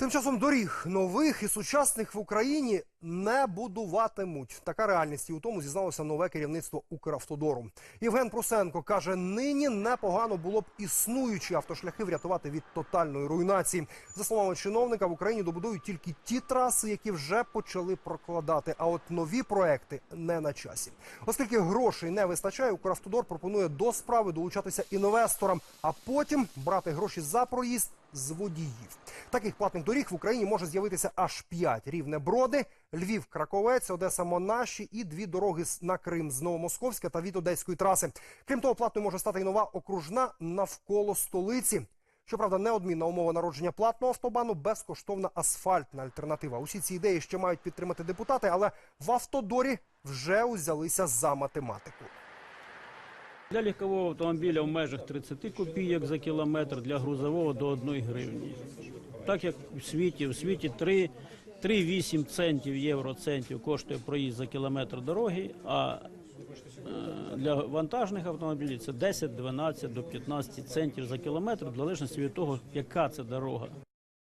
Тим часом доріг нових і сучасних в Україні не будуватимуть. Така реальність і у тому зізналося нове керівництво Укравтодору. Євген Прусенко каже, нині непогано було б існуючі автошляхи врятувати від тотальної руйнації. За словами чиновника, в Україні добудують тільки ті траси, які вже почали прокладати. А от нові проекти не на часі. Оскільки грошей не вистачає, Укравтодор пропонує до справи долучатися інвесторам, а потім брати гроші за проїзд з водіїв. Таких платних доріг в Україні може з'явитися аж п'ять: рівне броди, Львів, Краковець, Одеса, Монаші і дві дороги на Крим з Новомосковська та від Одеської траси. Крім того, платною може стати і нова окружна навколо столиці. Щоправда, неодмінна умова народження платного автобану безкоштовна асфальтна альтернатива. Усі ці ідеї ще мають підтримати депутати, але в автодорі вже узялися за математику. Для легкового автомобіля в межах 30 копійок за кілометр, для грузового до 1 гривні. Так як у світі, у світі 3, 3,8 центів євроцентів коштує проїзд за кілометр дороги, а е, для вантажних автомобілів це 10, 12 до 15 центів за кілометр, в залежності від того, яка це дорога.